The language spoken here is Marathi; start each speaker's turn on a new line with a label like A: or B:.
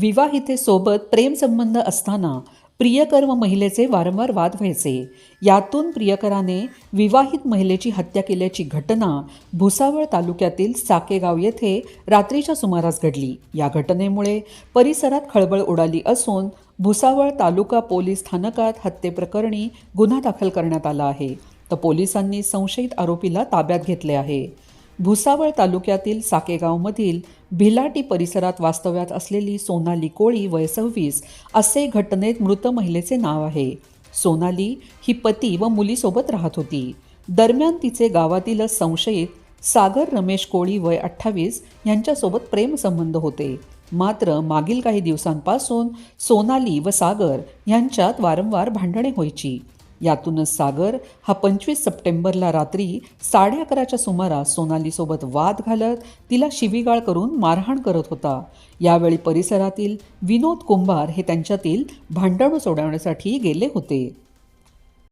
A: विवाहितेसोबत प्रेमसंबंध असताना प्रियकर व महिलेचे वारंवार वाद व्हायचे. यातून प्रियकराने विवाहित महिलेची हत्या केल्याची घटना भुसावळ तालुक्यातील साकेगाव येथे रात्रीच्या सुमारास घडली. या घटनेमुळे परिसरात खळबळ उडाली असून भुसावळ तालुका पोलीस स्थानकात हत्येप्रकरणी गुन्हा दाखल करण्यात आला आहे. तर पोलिसांनी संशयित आरोपीला ताब्यात घेतले आहे. भुसावळ तालुक्यातील साकेगावमधील भिलाटी परिसरात वास्तव्यात असलेली सोनाली कोळी वय सव्वीस असे घटनेत मृत महिलेचे नाव आहे. सोनाली ही पती व मुलीसोबत राहत होती. दरम्यान तिचे गावातीलच संशयित सागर रमेश कोळी वय अठ्ठावीस यांच्यासोबत प्रेमसंबंध होते. मात्र मागील काही दिवसांपासून सोनाली व सागर यांच्यात वारंवार भांडणे व्हायची. यातूनच सागर हा पंचवीस सप्टेंबरला रात्री साडे अकराच्या सुमारास सोनालीसोबत वाद घालत तिला शिवीगाळ करून मारहाण करत होता. यावेळी परिसरातील विनोद कुंभार हे त्यांच्यातील भांडण सोडवण्यासाठी गेले होते.